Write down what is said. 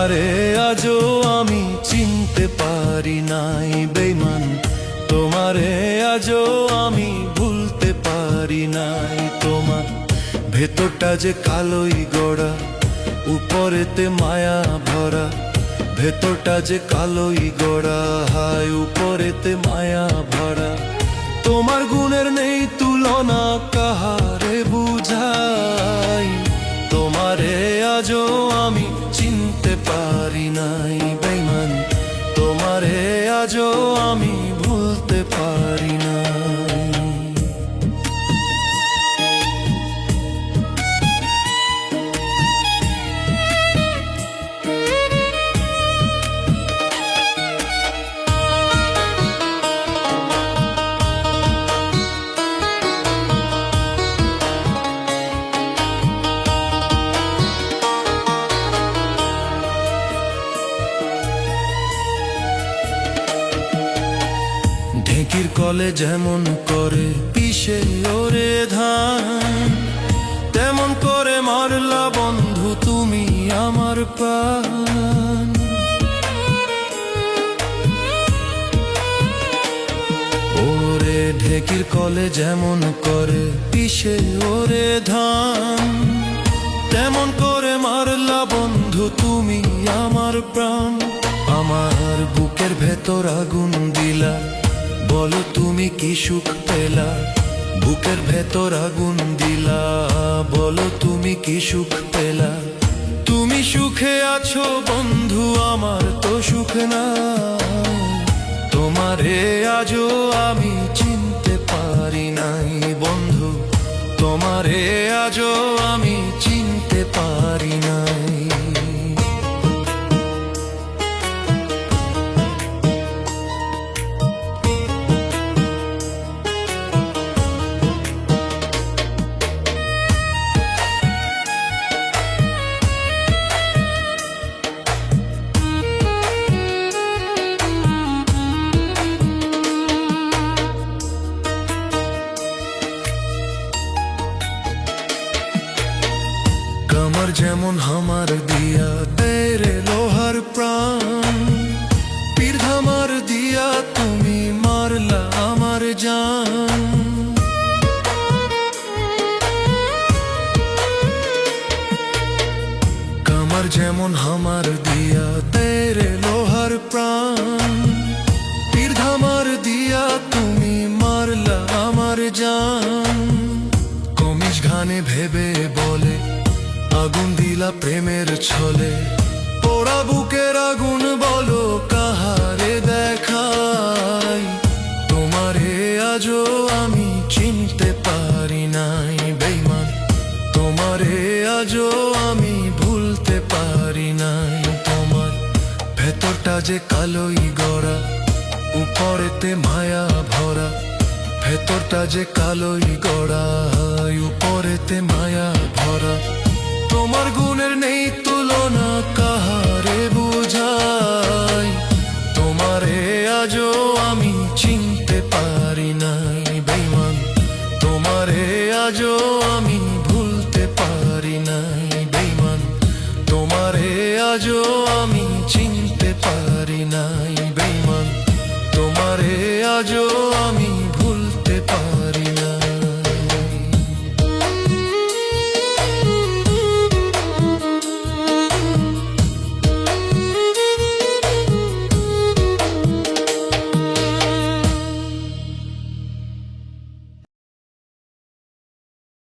তোমারে আজও আমি চিনতে পারি নাই বেমান তোমারে আজও আমি ভুলতে পারি নাই, তোমার। ভেতরটা যে কালোই গড়া, উপরেতে মায়া ভরা। ভেতরটা যে কালোই গড়া, হায়, উপরেতে মায়া ভরা। তোমার গুণের নেই তুলনা, কাহারে বুঝাই? তোমারে আজও পারি নাই বেমান তোমারে আজও আমি ঢেকির কলে যেমন করে পিষে ওরে ধান, তেমন করে মারলা বন্ধু তুমি আমার প্রাণ। ওরে ঢেকির কলে যেমন করে পিষে ওরে ধান, তেমন করে মারলা বন্ধু তুমি আমার প্রাণ। আমার বুকের ভেতর আগুন দিলা বলো তুমি কি সুখ পেলা? বুকের ভেতর আগুন দিলা। বলো তুমি কি সুখ পেলা? তুমি সুখে আছো বন্ধু, আমার তো সুখ না তোমারে আজও আমি চিনতে পারি নাই বন্ধু। তোমারে আজও আমি যেমন হামার দিয়া, তেরে লোহার প্রাণ। পীর ধামার দিয়া তুমি মারলা আমার জান। কামার যেমন হামার দিয়া, তেরে লোহার প্রাণ। পীর ধামার দিয়া দিলা প্রেমের ছলে। পোড়া বুকের আগুন বলো, কাহারে দেখাই তোমারে আজও আমি চিনতে পারি নাই বেইমান তোমারে আজও আমি ভুলতে পারি নাই, তোমার ভেতরটা যে কালোই গড়া, উপরেতে মায়া ভরা। ভেতরটা যে কালোই গড়া, উপরেতে মায়া ভরা। তোমার গুণের নেই তুলনা, কাহারে বুঝাই? তোমারে আজও আমি চিনতে পারি নাই বেইমান তোমারে আজও আমি ভুলতে পারি নাই বেইমান তোমারে আজও আমি চিনতে পারি নাই বেইমান তোমারে আজও